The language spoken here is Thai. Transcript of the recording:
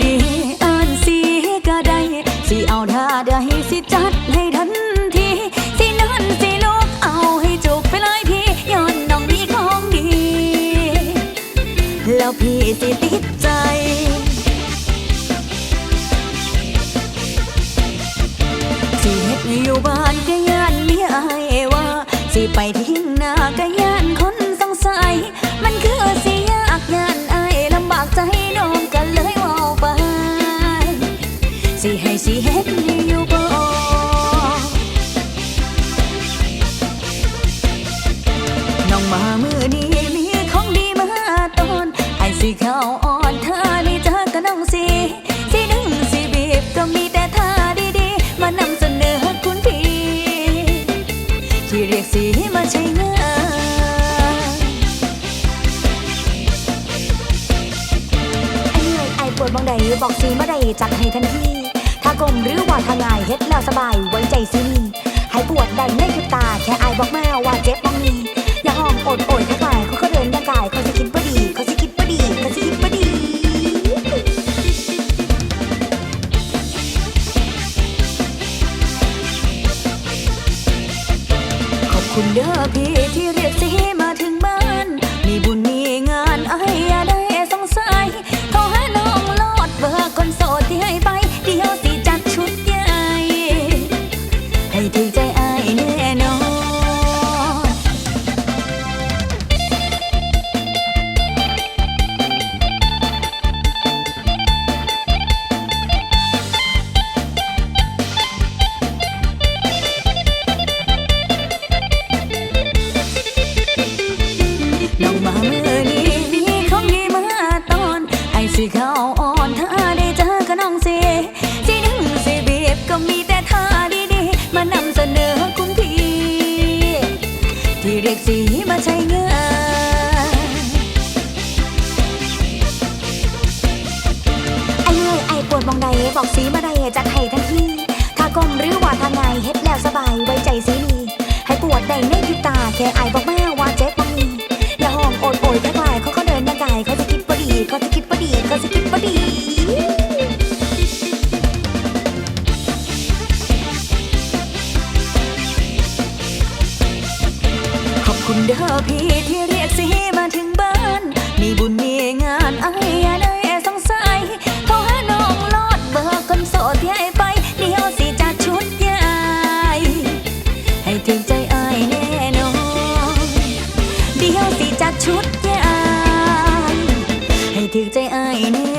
ดีเอินสีก็ได้สิเอาท่าได้สิจัดให้ทันทีสินั่นสิลูกเอาให้จบไปเลยพี่ย้อนน้องมีของดี แล้วพี่สิติดใจสิเห็ดอยู่บ้านก็ยานมียไอว่า สิไปทิ้งหน้าก็ย สิให้สิเฮ็ดอยู่บ่น้องมามือนี้มีของดีมาตอนไอ้สิเข้าอ่อนถ้าได้เจอกับน้องสิสิดึงสิบีบก็มีแต่ท่าดีๆ มานำเสนอคุณพี่ที่เรียกสีมาใช้งานไอ้เหนื่อยไอ้ปวดบางใดบอกสีมาใดจัดให้ทันทีากลมหรือว่าทางายเฮ็ดแล้วสบายไว้ใจสินี่ให้ปวดใดในคือตา แค่อายบอกแม่ว่าเจ็บบ้างนี้อย่าห้องอดโอยทักทายเขาก็เดินย่างกายเขาสิคิดบ่ดีเขาสิคิดบ่ดีเขาสิคิดบ่ดีขอบคุณเด้อพี่ที่เรียกสิมา ที่เรียกสีมาใช้งานไอ้เลยไอ้ปวดมองใดบอกสีมาได้จัดให้ทันทีถ้ากลมหรือว่าทางไงเฮ็ดแล้วสบายไว้ใจสีนีให้ปวดใดใน เด้อพี่ที่เรียกสิมาถึงบ้าน มีบุญมีงานไอ้ายอย่าได้สงสัยโทรหาน้องลอดเบอร์คนโสดที่ให้ไปเดี๋ยวสิจัดชุดใหญ่ให้ถึงใจไอ้ายแน่นอนเดี๋ยวสิจัดชุดใหญ่ให้ถึงใจไอ้ายแน่